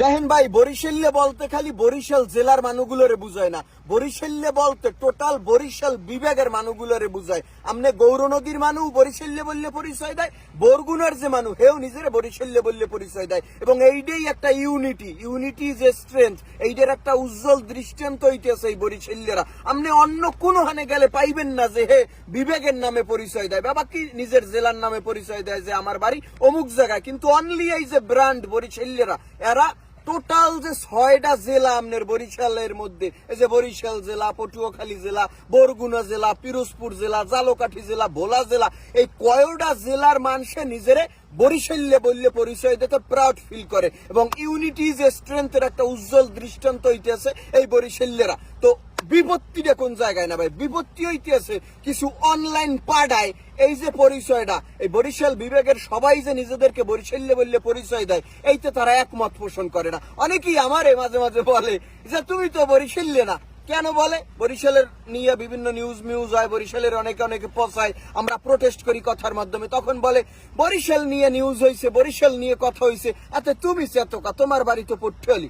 দেখেন ভাই বরিশাল্লে বলতে খালি বরিশাল জেলার মানুষগুলোরে বুঝায় না। বরিশাল্লে বলতে টোটাল বরিশাল বিভাগের মানুষগুলোরে বুঝায়। আমনে গৌরনদীর মানুষ বরিশাল্লে বললে পরিচয় দেয়, বরগুনার যে মানুষ হেও নিজের বরিশাল্লে বললে পরিচয় দেয়। এবং এইটাই একটা ইউনিটি ইউনিটি যে স্ট্রেংথ। এইটার একটা উজ্জ্বল দৃষ্টান্ত হইতেছে এই বরিশাল্যেরা আমনে অন্য কোনো হানে গেলে পাইবেন না যে, হে বিবেকের নামে পরিচয় দেয়। বাবা কি নিজের জেলার নামে পরিচয় দেয় যে, আমার বাড়ি অমুক জায়গায়। কিন্তু অনলি এই যে ব্র্যান্ড বরিশাল্যেরা এরা টোটাল যে ছয়টা জেলা আপনার বরিশালের মধ্যে, এই যে বরিশাল জেলা, পটুয়াখালী জেলা, বরগুনা জেলা, পিরোজপুর জেলা, জালকাঠি জেলা, ভোলা জেলা, এই কয়টা জেলার মানুষের নিজেরে বরিশাল্যে বললে পরিচয় দিতে প্রাউড ফিল করে এবং ইউনিটি যে স্ট্রেংথের একটা উজ্জ্বল দৃষ্টান্ত হইতেছে এই বরিশাল্যেরা। তো বিপত্তিটা কোন জায়গায় না ভাই? বিপত্তি হইতেছে কিছু অনলাইন পাড়ায় এই যে পরিচয়টা, এই বরিশাল বিভাগের সবাই যে নিজেদেরকে বরিশাল্যে বললে পরিচয় দেয়, এইতে তারা একমত পোষণ করে না। অনেকেই আমারে মাঝে মাঝে বলে যে, তুমি তো বরিশাল্য না। কেন বলে? বরিশালের নিয়ে বিভিন্ন নিউজ মিউজ হয়, বরিশালের অনেকে অনেকে পচায় আমরা প্রোটেস্ট করি কথার মাধ্যমে। তখন বলে, বরিশাল নিয়ে নিউজ হয়েছে বরিশাল নিয়ে কথা হয়েছে এতে তুমি চেতকা তোমার বাড়ি তো পট্টলি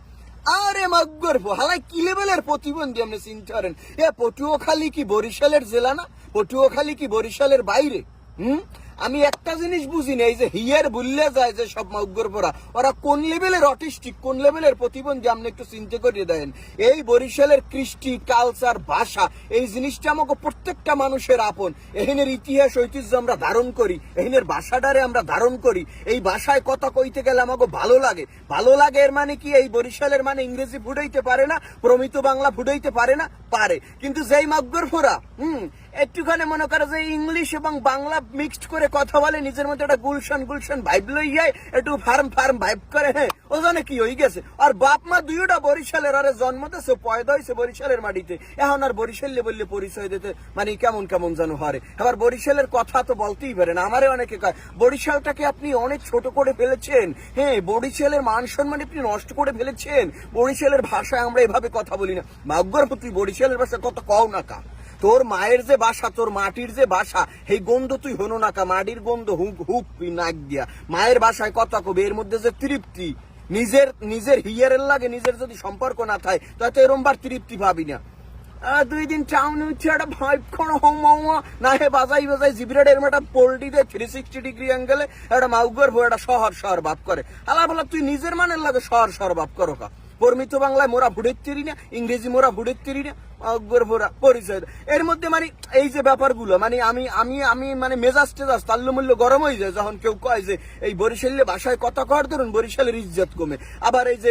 আরে মাগ্গর হালাই কি লেভেলের প্রতিবন্ধী আপনি চিন্তা করেন এ, পটুয়াখালী কি বরিশালের জেলা না? পটুয়াখালী কি বরিশালের বাইরে? হুম? আমি একটা জিনিস বুঝি না, এই যে হিয়ার বুললে যায় যে সব মাগ্গর পরা ওরা কোন লেভেলের অটিস্টিক, কোন লেভেলের প্রতিবন্ধী আপনি একটু চিন্তা করিয়ে দেন। এই বরিশালের কৃষ্টি কালচার ভাষা, এই জিনিসটা আমাকে প্রত্যেকটা মানুষের আপন। এখানের ইতিহাস, ঐতিহ্য আমরা ধারণ করি এখানের ভাষাটারে আমরা ধারণ করি। এই ভাষায় কথা কইতে গেলে আমাকে ভালো লাগে। ভালো লাগে এর মানে কি? এই বরিশালের মানে ইংরেজি ফুটাইতে পারে না, প্রমিত বাংলা ফুটাইতে পারে না? পারে। কিন্তু যেই মাগ্গর ফোরা হুম একটুখানি মনে করে যে ইংলিশ এবং বাংলা মিক্সড করে কথা বলে, নিজের মধ্যে একটা গুলশান গুলশান ভাইব লই যায় একটু ফার্ম ফার্ম ভাইব করে হ্যাঁ। ও জানে কি হয়ে গেছে। আর বাপ মা দুইটা বরিশালের, আরে জন্ম দিয়েছে পয়দা হয়েছে বরিশালের মাটিতে। এখন আর বরিশালে বললে পরিচয় দিতে মানে কেমন কেমন যেন হারে। এবার বরিশালের কথা তো বলতেই পারে না। আমারে অনেকে কয়, বরিশালটাকে আপনি অনেক ছোট করে ফেলেছেন। হ্যাঁ বরিশালের মান সম্মান আপনি নষ্ট করে ফেলেছেন। বরিশালের ভাষায় আমরা এভাবে কথা বলি না। মাগ্যর তুই বরিশালের ভাষায় কত কও না কা। তোর মায়ের যে বাসা, তোর মাটির যে বাসা, সেই গন্ধ তুই হনো না কা, মাটির গন্ধ হুক হুক নাক দিয়া। মায়ের বাসায় কথা কবে, এর মধ্যে যে তৃপ্তি, নিজের নিজের হিয়ারের লাগে নিজের যদি সম্পর্ক না থাকে তাতে এরম বার তৃপ্তি পাবি না। দুই দিন টাউনে উঠছে একটা কোনো হোম না হে বাজাই বাজাই জিবিরাট এরম একটা পোল্ট্রি দেয় থ্রি সিক্সটি ডিগ্রি অ্যাঙ্গেলে একটা মাউগর ভো একটা শহর শহর ভাব করে। বলা, তুই নিজের মানের লাগে শহর শহর ভাব করো কা। পরমিত বাংলায় মোরা ভুড়েত্তিরি না, ইংরেজি মোরা ভুড়েত্তিরি না অগ্র ভোরা পরিচয় এর মধ্যে মানে এই যে ব্যাপারগুলো মানে আমি আমি আমি মানে মেজাজ টেজাজ তাল্লমূল্য গরম হয়ে যায় যখন কেউ কয় যে, এই বরিশালের ভাষায় কথা কর, ধরুন বরিশালের ইজ্জত কমে। আবার এই যে